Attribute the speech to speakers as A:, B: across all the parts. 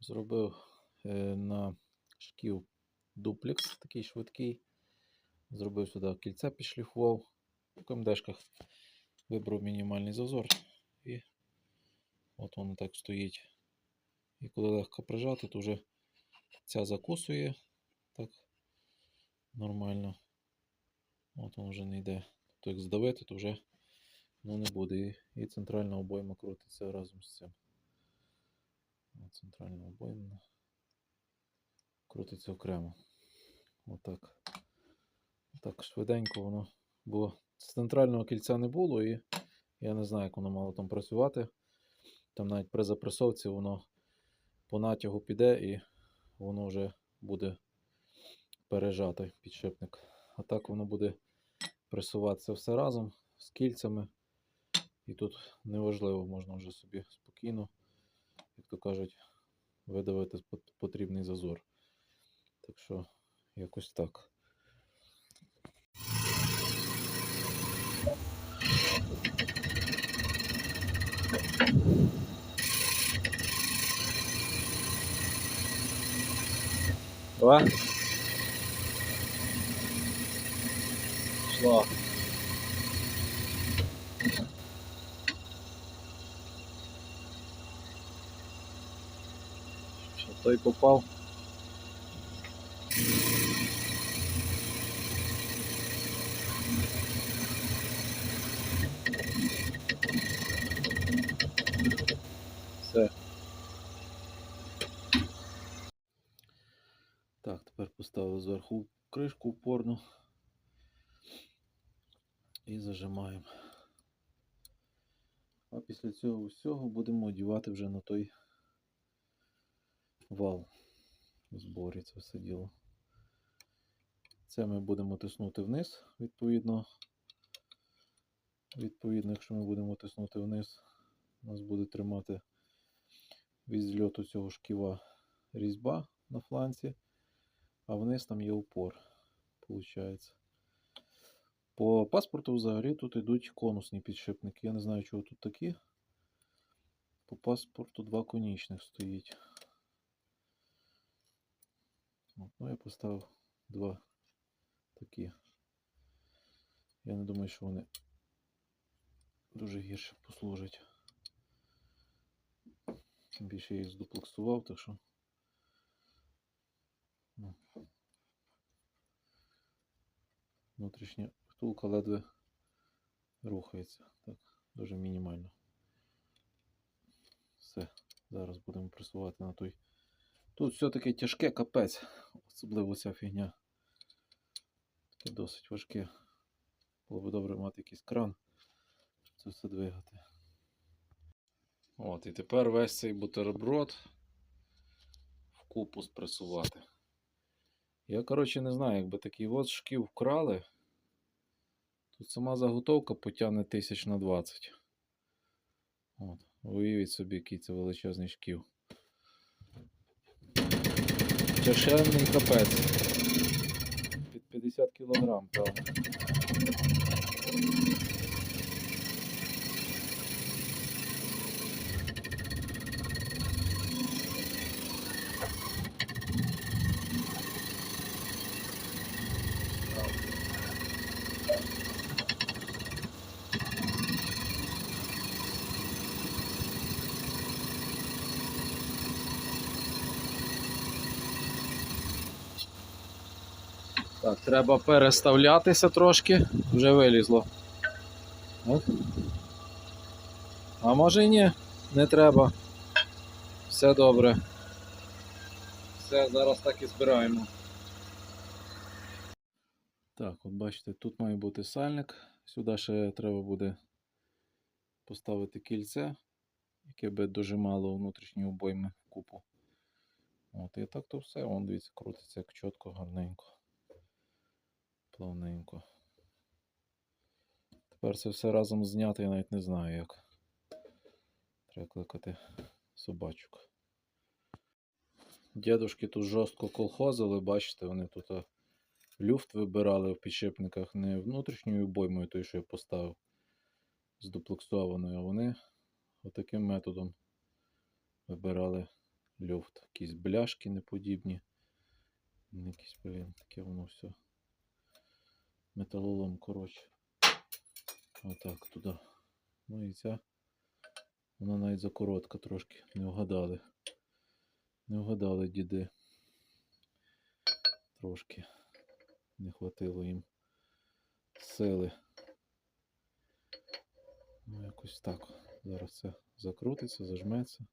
A: Зробив е, на шків дуплекс такий швидкий. Зробив сюди кільце, підшліфував. У КМДшках вибрав мінімальний зазор. І от воно так стоїть. І коли легко прижати, то вже ця закусує так нормально. От воно вже не йде. Тобто як здавити, то вже воно не буде. І центральна обойма крутиться разом з цим. Центральна обойма крутиться окремо. Отак. Так швиденько воно. Бо з центрального кільця не було, і я не знаю, як воно мало там працювати. Там навіть при запресовці воно по натягу піде і воно вже буде пережати підшипник. А так воно буде пресуватися все разом з кільцями. І тут неважливо, можна вже собі спокійно, як то кажуть, видавити пот- потрібний зазор. Так що якось так. Два. Шло. Що той попав? Все. Так, тепер поставив зверху кришку опорну і зажимаємо. А після цього всього будемо одівати вже на той вал в зборі це все діло. Це ми будемо тиснути вниз, відповідно. Відповідно, якщо ми будемо тиснути вниз, нас буде тримати від зльоту цього шківа різьба на фланці, а вниз там є упор, виходить. По паспорту взагалі тут йдуть конусні підшипники. Я не знаю, чого тут такі. По паспорту два конічних стоїть. От, ну, я поставив два такі. Я не думаю, що вони дуже гірше послужать. Тим більше я їх здуплексував, так що. Ну. Внутрішня втулка ледве рухається. Так, дуже мінімально. Все, зараз будемо пресувати на той. Тут все-таки тяжке капець, особливо ця фігня. Таке досить важке. Було б добре мати якийсь кран, щоб це все двигати. От, і тепер весь цей бутерброд вкупу спресувати. Я, коротше, не знаю, якби такий от шків вкрали. Тут сама заготовка потягне тисяч на 20. От, уявіть собі, який це величезний шків. Чашельний капець. Під 50 кілограм, правда. Так, треба переставлятися трошки, вже вилізло. От. А може і ні, не треба. Все добре. Все, зараз так і збираємо. Так, от бачите, тут має бути сальник. Сюди ще треба буде поставити кільце, яке би дожимало внутрішні обойми купу. От, і так то все, вон дивіться, крутиться як чітко, гарненько плавненько. Тепер це все разом зняти, я навіть не знаю як. Треба кликати собачок. Дідушки тут жорстко колхозили, бачите, вони тут люфт вибирали в підшипниках не внутрішньою обоймою, той, що я поставив здуплексованою, а вони отаким методом вибирали люфт. Якісь бляшки неподібні. Якісь, блін, таке воно все. Металолом, коротше. Отак туди. Ну і ця. Вона навіть закоротка трошки. Не вгадали. Не вгадали діди. Трошки. Не хватило їм сили. Ну, якось так. Зараз це закрутиться, зажметься.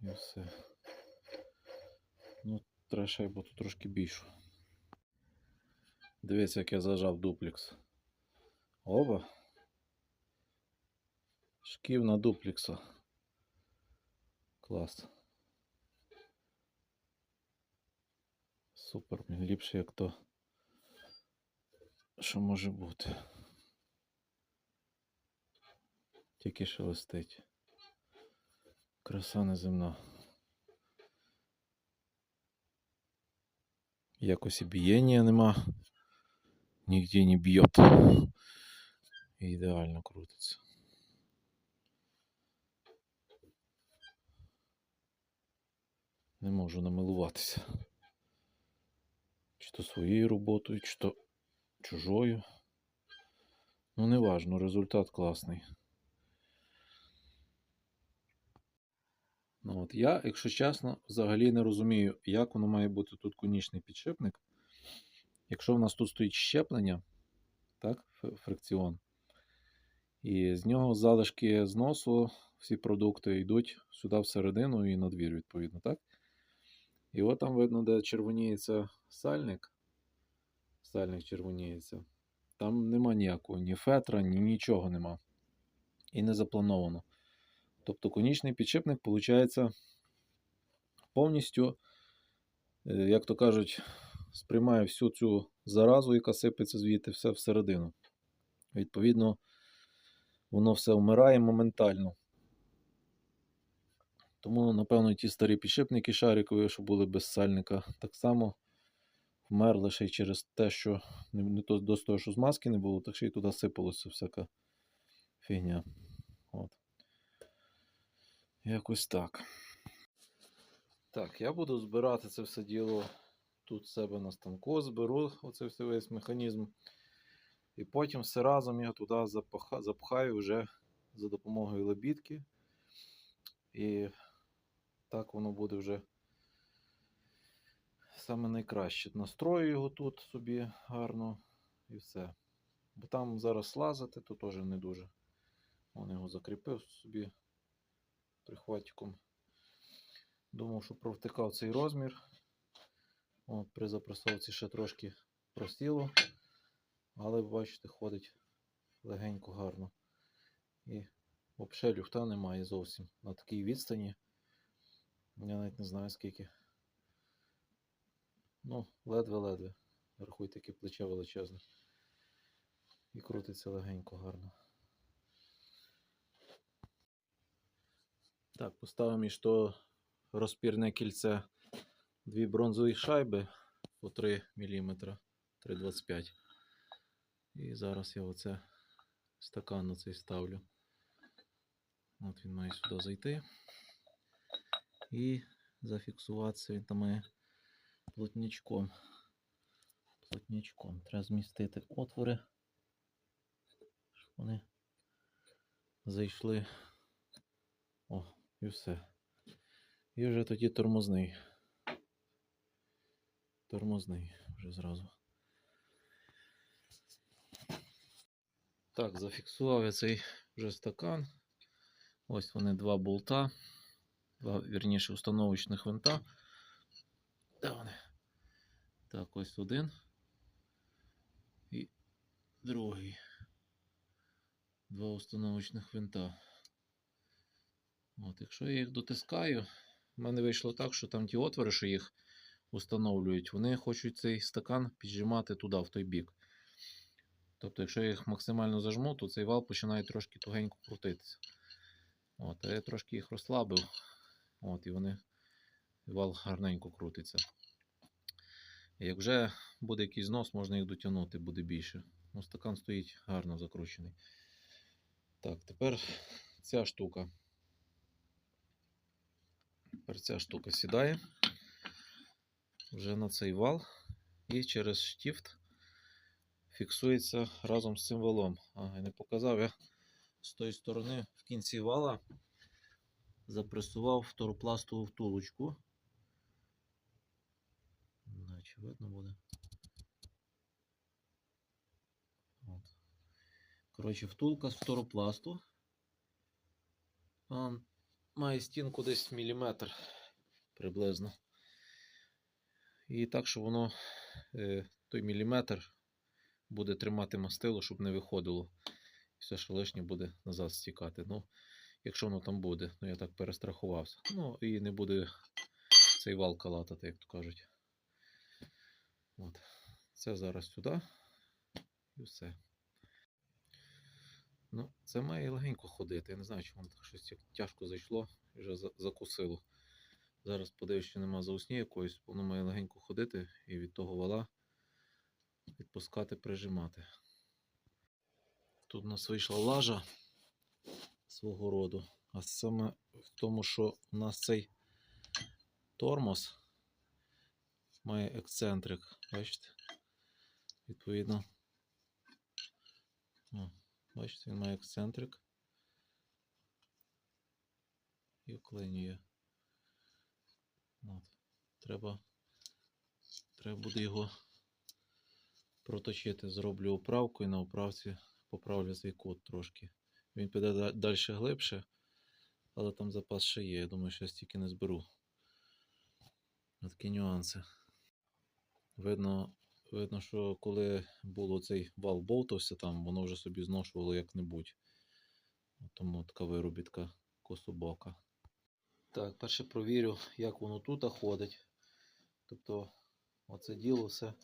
A: І все. Ну, треба шайбу трошки більшу. Дивіться, як я зажав дуплекс. Оба. Шків на дуплекса. Клас. Супер, блін, ліпше як то. Що може бути? Тільки шелестить. Краса неземна. Якось і бієння нема. Нігде не б'єт. Ідеально крутиться. Не можу намилуватися. Чи то своєю роботою, чи то чужою. Ну, неважно, результат класний. Ну, от я, якщо чесно, взагалі не розумію, як воно має бути тут конічний підшипник. Якщо в нас тут стоїть щеплення, так, фрикціон, і з нього залишки зносу, всі продукти йдуть сюди всередину і на двір, відповідно, так? І от там видно, де червоніється сальник. Сальник червоніється. Там нема ніякого ні фетра, ні нічого нема. І не заплановано. Тобто конічний підшипник, виходить, повністю, е, як то кажуть, сприймає всю цю заразу, яка сипеться звідти, все всередину. Відповідно, воно все вмирає моментально. Тому, напевно, ті старі підшипники шарикові, що були без сальника, так само вмерли ще й через те, що не, то до того, що змазки не було, так ще й туди сипалося всяка фігня. От. Якось так. Так, я буду збирати це все діло тут себе на станку, зберу оце все весь механізм. І потім все разом я туди запхаю вже за допомогою лебідки. І так воно буде вже саме найкраще. Настрою його тут собі гарно і все. Бо там зараз слазити, то теж не дуже. Он його закріпив собі прихватиком. Думав, що провтикав цей розмір. При запресовці ще трошки просіло. Але бачите, ходить легенько гарно. І взагалі люфта немає зовсім на такій відстані. Я навіть не знаю скільки. Ну, ледве-ледве. Рахуй таке плече величезне. І крутиться легенько гарно. Так, поставив між то розпірне кільце дві бронзові шайби по 3 мм 3,25. І зараз я оце стакан на цей ставлю. От він має сюди зайти. І зафіксуватися він там має плотнячком. Плотнячком. Треба змістити отвори, щоб вони зайшли. О, і все. І вже тоді тормозний. Тормозний вже зразу. Так, зафіксував я цей вже стакан. Ось вони два болта. Два, вірніше, установочних винта. Де вони? Так, ось один. І другий. Два установочних винта. От, якщо я їх дотискаю, в мене вийшло так, що там ті отвори, що їх установлюють, вони хочуть цей стакан піджимати туди, в той бік. Тобто, якщо я їх максимально зажму, то цей вал починає трошки тугенько крутитися. От, а я трошки їх розслабив. От, і вони вал гарненько крутиться. І як вже буде якийсь знос, можна їх дотягнути, буде більше. Ну, стакан стоїть гарно закручений. Так, тепер ця штука. Тепер ця штука сідає вже на цей вал і через штіфт фіксується разом з цим валом. Ага, не показав я з тої сторони в кінці вала запресував второпластову втулочку. Знаю, чи видно буде. От. Коротше, втулка з фторопласту. Вона має стінку десь міліметр приблизно. І так, що воно е, той міліметр буде тримати мастило, щоб не виходило. Все, що лишнє буде назад стікати. Ну, якщо воно там буде, ну я так перестрахувався. Ну і не буде цей вал калатати, як то кажуть. От. Це зараз сюди. І все. Ну, це має легенько ходити. Я не знаю, чому воно так щось тяжко зайшло і вже закусило. Зараз подивлюсь, чи нема заусні якоїсь, воно має легенько ходити і від того вала відпускати, прижимати. Тут у нас вийшла лажа свого роду. А саме в тому, що у нас цей тормоз має ексцентрик. Бачите? Відповідно. О, бачите, він має ексцентрик. І вклинює. От. Треба, треба буде його проточити. Зроблю оправку і на оправці поправлю цей кут трошки. Він піде далі глибше, але там запас ще є. Я думаю, що я стільки не зберу. Такі нюанси. Видно, видно, що коли було цей вал болтався, там воно вже собі зношувало як-небудь. Тому така виробітка кособока. Так, перше провірю, як воно тут ходить. Тобто, оце діло все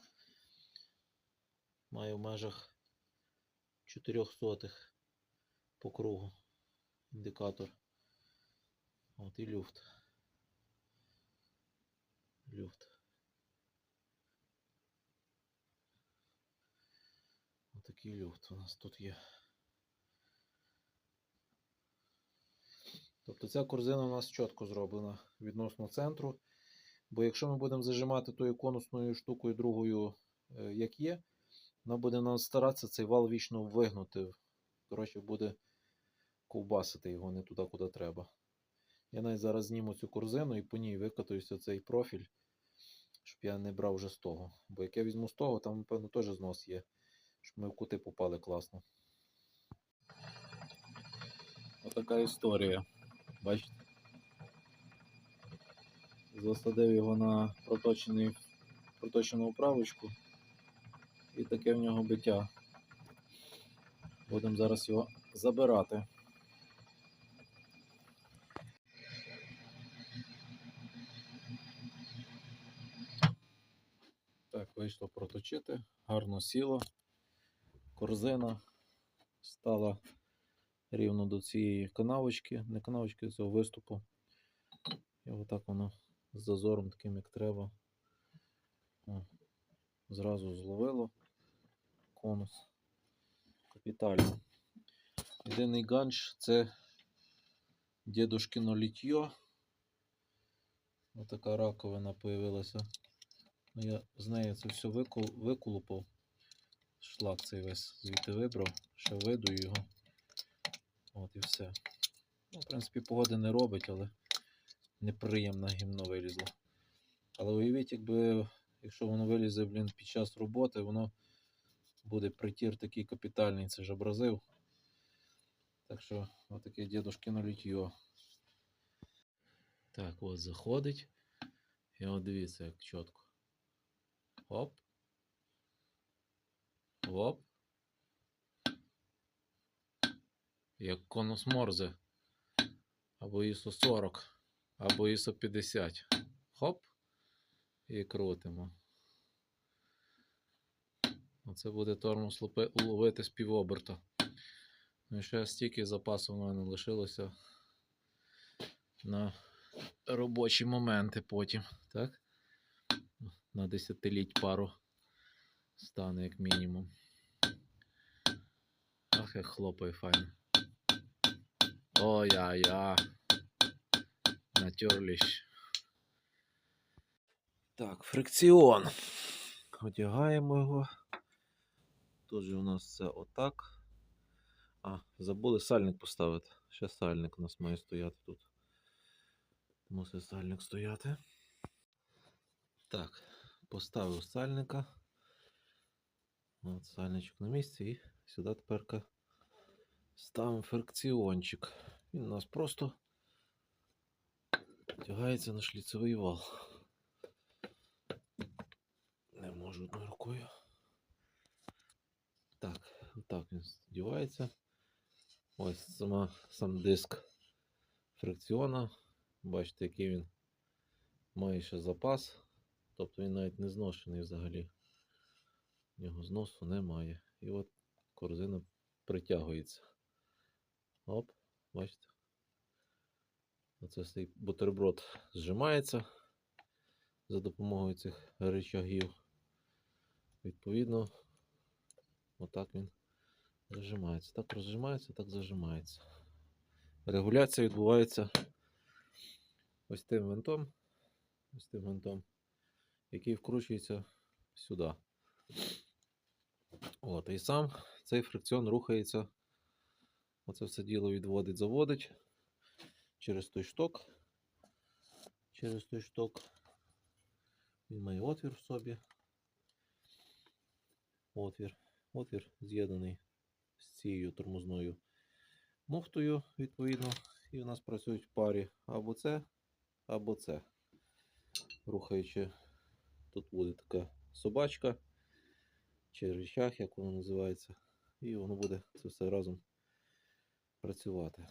A: має в межах 4 сотих по кругу індикатор. От і люфт. Люфт. Отакий люфт у нас тут є. Тобто ця корзина у нас чітко зроблена відносно центру. Бо якщо ми будемо зажимати тою конусною штукою другою, е, як є, вона буде нас старатися цей вал вічно вигнути. Коротше, буде ковбасити його не туди, куди треба. Я навіть зараз зніму цю корзину і по ній викатуюся цей профіль, щоб я не брав вже з того. Бо як я візьму з того, там, напевно, теж знос є. Щоб ми в кути попали класно. Отака історія. Бачите? Засадив його на проточену управочку. І таке в нього биття. Будемо зараз його забирати. Так, вийшло проточити, гарно сіло. Корзина стала рівно до цієї канавочки, не канавочки, цього виступу. І отак воно з зазором таким, як треба. О, зразу зловило конус. Капітально. Єдиний ганч це дідушкино літьо. Отака раковина появилася. Ну, я з неї це все викол, виколупав. Шлак цей весь звідти вибрав, ще видую його. От і все. Ну, в принципі, погоди не робить, але неприємне гімно вилізло. Але уявіть, якби, якщо воно вилізе, блін, під час роботи, воно буде притір такий капітальний, це ж абразив. Так що, отаке дідушкино літьо. Так, от заходить. І от дивіться, як чітко. Оп. Оп. Як конус Морзе. Або ISO 40, або ISO 50. Хоп. І крутимо. Оце буде тормоз ловити з півоберта. Ну і ще стільки запасу в мене лишилося на робочі моменти потім, так? На десятиліть пару стане як мінімум. Ах, як хлопає файно. Ой-я-я. Натюрліш. Так, фрикціон. Одягаємо його. Тут же у нас це отак. А, забули сальник поставити. Ще сальник у нас має стояти тут. Мусить сальник стояти. Так, поставив сальника. От сальничок на місці і сюди тепер ставимо фрикціончик. Він у нас просто тягається на шліцевий вал. Не можу одною рукою. Так, отак він здівається. Ось сама, сам диск фрикціона. Бачите, який він має ще запас. Тобто він навіть не зношений взагалі. В нього зносу немає. І от корзина притягується. Оп, бачите. Оце цей бутерброд зжимається за допомогою цих рычагів. Відповідно, отак він зажимається. Так розжимається, так зажимається. Регуляція відбувається ось тим винтом, ось тим винтом, який вкручується сюди. От, і сам цей фрикціон рухається. Оце все діло відводить, заводить через той шток. Через той шток. Він має отвір в собі. Отвір. Отвір з'єднаний з цією тормозною муфтою, відповідно. І у нас працюють в парі або це, або це. Рухаючи, тут буде така собачка чи речах, як воно називається. І воно буде це все разом працювати.